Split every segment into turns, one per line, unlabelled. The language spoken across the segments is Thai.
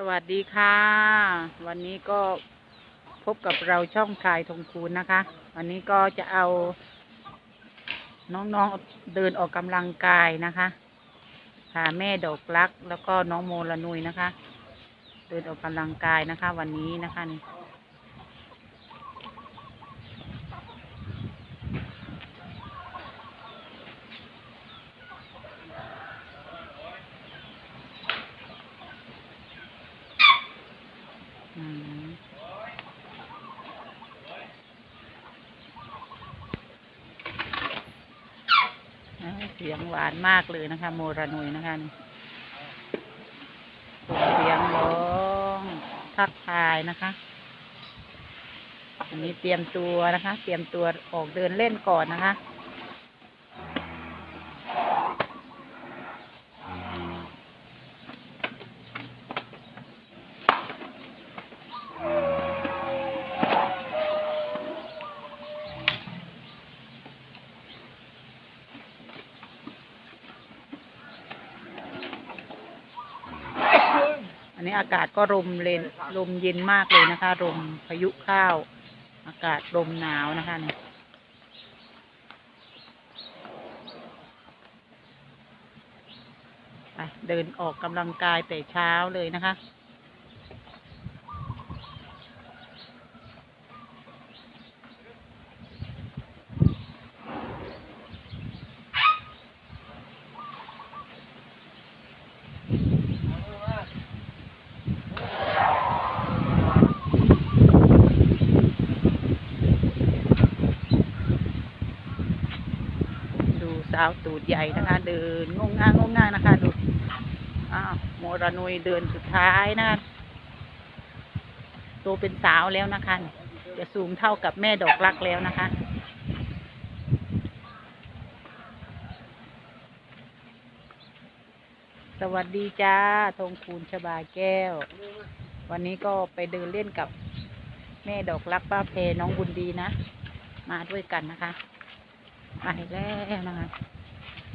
สวัสดีค่ะ วันนี้ก็พบกับเราช่องคายทงคูณนะคะ วันนี้ก็จะเอา น้องๆเดินออกกำลังกายนะคะพาแม่ดอกลัก แล้วก็น้องโมละนุยนะคะ เดินออกกำลังกายนะคะ วันนี้นะคะนี่ เสียงหวานมากเลยนะคะ โมระนุยนะคะเสียงร้องทักทายนะคะอันนี้เตรียมตัวนะคะ เตรียมตัวออกเดินเล่นก่อนนะคะ นี้อากาศก็ลมเลนลมเย็นมากเลยนะคะลมพายุเข้าว อากาศลมหนาวนะคะเนี่ยเดินออกกำลังกายแต่เช้าเลยนะคะ ดูสาวตูดใหญ่นะคะ เดินงงง่างงงง่างนะคะดูอ้าวโมรานุยเดินสุดท้ายนะคะโตเป็นสาวแล้วนะคะ จะสูงเท่ากับแม่ดอกรักแล้วนะคะสวัสดีจ้าธงคูณชบาแก้ว วันนี้ก็ไปเดินเล่นกับแม่ดอกรักป้าเพน้องบุญดีนะ มาด้วยกันนะคะไปแล้วนะคะ ส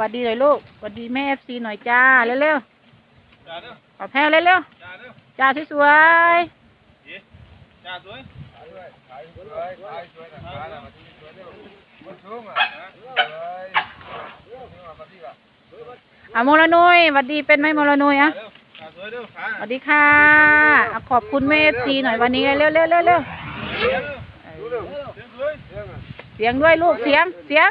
วัสดีเลยลูกสวัสดีแม่เอฟซีหน่อยจ้าเร็ว
จ่าเด้อ
ๆขอแพงเร็ว
จ่าเด้อ
ๆจ้าสวย
เย้จ่าสวย
ๆ อะโมลนุยสวัสดีเป็นไหมโมลนุยอะ
สวั
สดีค่ะอะขอบคุณแม่เอฟซีหน่อยวันนี้เร็วเร็วเร็ว
เสียงเด้อเสียงสว
เสียงด้วยลูกเสียงเสียง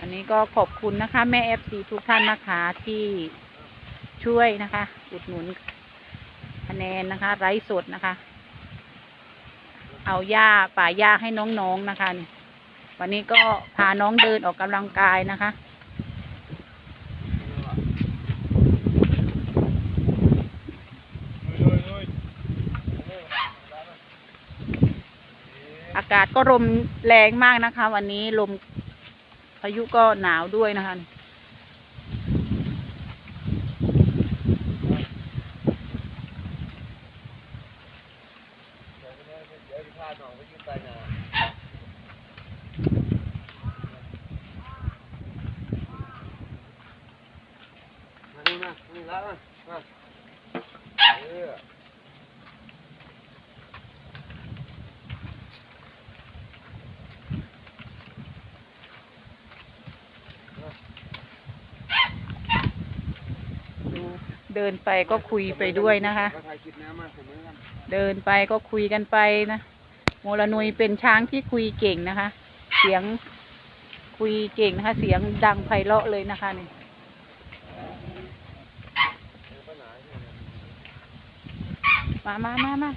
อันนี้ก็ขอบคุณนะคะ แม่เอฟซีทุกท่านนะคะที่ช่วยนะคะ อุดหนุน คะแนนนะคะ ไร้สดนะคะ เอาหญ้าป่าหญ้าให้น้องๆนะคะนี่วันนี้ก็พาน้องเดินออกกำลังกายนะคะ อากาศก็ลมแรงมากนะคะ วันนี้ลมพายุก็หนาวด้วยนะคะ ดู เดินไปก็คุยไปด้วยนะคะ เดินไปก็คุยกันไปนะโมลนุยเป็นช้างที่คุยเก่งนะคะ เสียงคุยเก่งนะคะ เสียงดังไพเราะเลยนะคะนี่มามามามา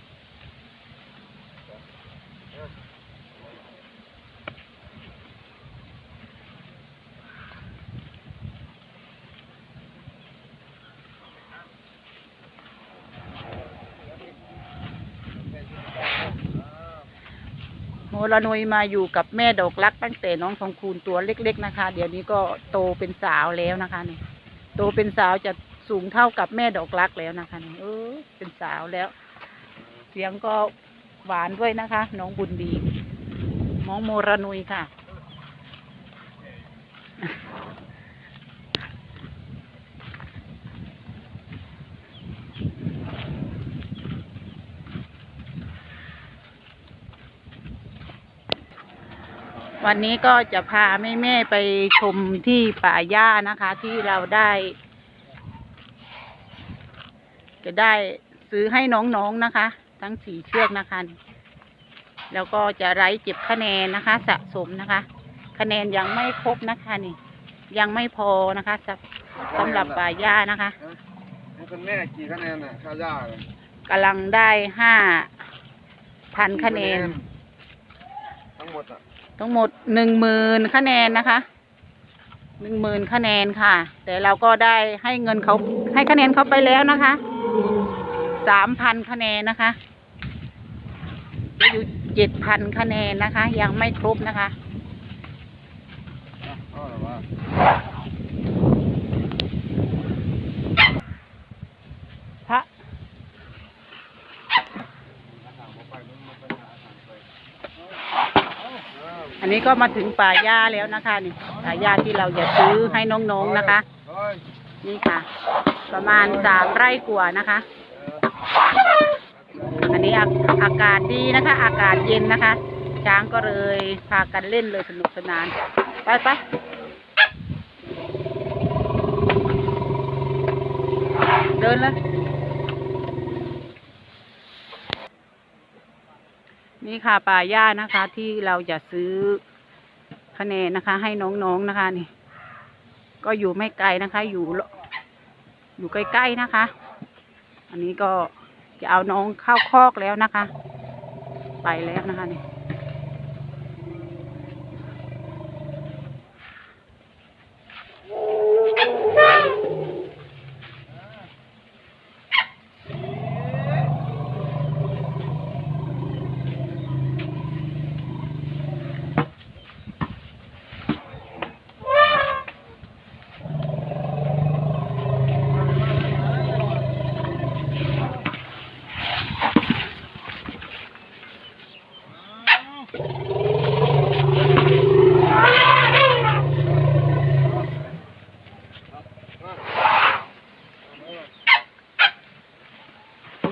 หระนุยมาอยู่กับแม่ดอกรัก ตั้งแต่น้องทองคูณตัวเล็ก ๆนะคะ เดี๋ยวนี้ก็โตเป็นสาวแล้วนะคะนี่โตเป็นสาวจะสูงเท่ากับแม่ดอกรักแล้วนะคะนี่เออเป็นสาวแล้ว เสียงก็หวานด้วยนะคะ น้องบุญดีน้องโมระนุยค่ะ วันนี้ก็จะพาแม่แม่ๆไปชมที่ป่าหญ้านะคะ ที่เราได้ จะได้ซื้อให้น้องๆนะคะ ทั้งสี่เชือกนะคะ แล้วก็จะไร้เก็บคะแนนนะคะ สะสมนะคะ คะแนนยังไม่ครบนะคะนี่ ยังไม่พอนะคะสำสำหรับป่าหญ้านะคะ
คุณแม่กี่คะแนนน่ะค่าย่า
กำลังได้ห้าพันคะแนน
ทั้งหมดอะ
ทั้งหมดหนึ่งหมื่นคะแนนนะคะหนึ่งหมื่นคะแนนค่ะ แต่เราก็ได้ให้เงินเขาให้คะแนนเขาไปแล้วนะคะสามพันคะแนนนะคะอยู่เจ็ดพันคะแนนนะคะ ยังไม่ครบนะคะ
เอาหรอวะ
พระ นนี้ก็มาถึงป่าหญ้าแล้วนะคะนี่ป่าหญ้าที่เราจะซื้อให้น้องๆนะคะ นี่ค่ะ ประมาณสามไร่กว่านะคะ อันนี้อาอากาศดีนะคะ อากาศเย็นนะคะ ช้างก็เลยพากันเล่นเลยสนุกสนาน ไปไปเดินเลย นี่ค่ะป่าหญ้านะคะ ที่เราจะซื้อคะแนนนะคะ ให้น้องๆนะคะ นี่ ก็อยู่ไม่ไกลนะคะ อยู่อยู่ใกล้ๆนะคะ อันนี้ก็จะเอาน้องเข้าคอกแล้วนะคะ ไปแล้วนะคะนี่ เล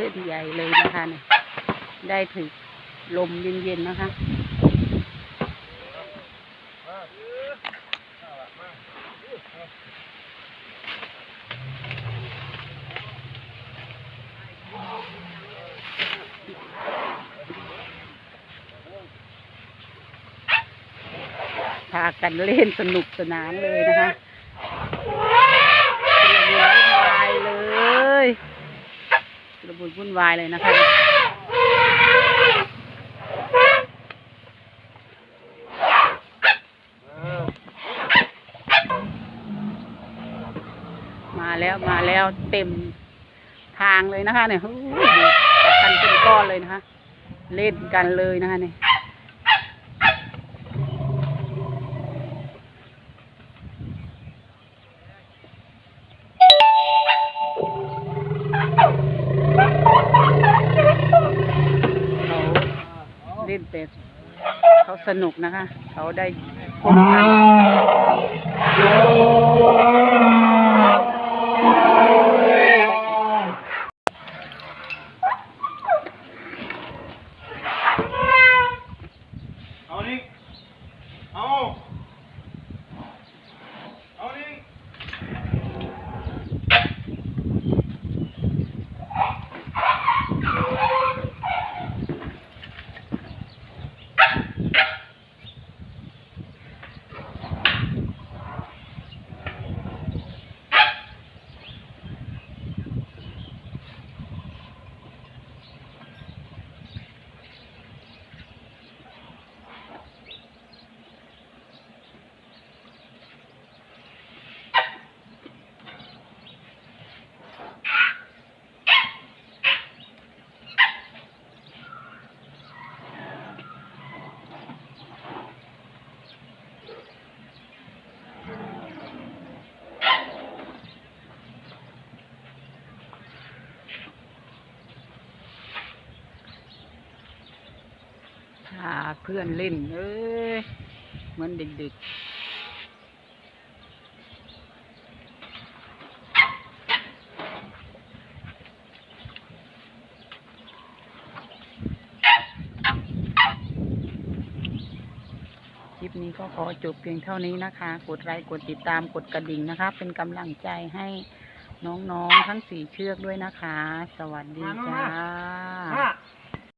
่นใหญ่เลยนะคะเนี่ยได้ถึงลมเย็นๆนะคะากันเล่นสนุกสนานเลยนะคะชุลมุนวุ่นวายเลยชุลมุนวุ่นวายเลยนะคะมาแล้วมาแล้วเต็มทางเลยนะคะเนี่ยดูกันเป็นก้อนเลยนะคะ เล่นกันเลยนะคะเนี่ย สนุกนะคะ เขาได้พบกัน
เอานี่เอาเอานี่
นาเพื่อนเล่น เอ้ยเหมือนเด็กๆ คลิปนี้ก็ขอจบเพียงเท่านี้นะคะ กดไลค์ กดติดตาม กดกระดิ่งนะคะ เป็นกำลังใจให้น้องๆทั้งสี่เชือกด้วยนะคะ สวัสดีจ้า
ห้า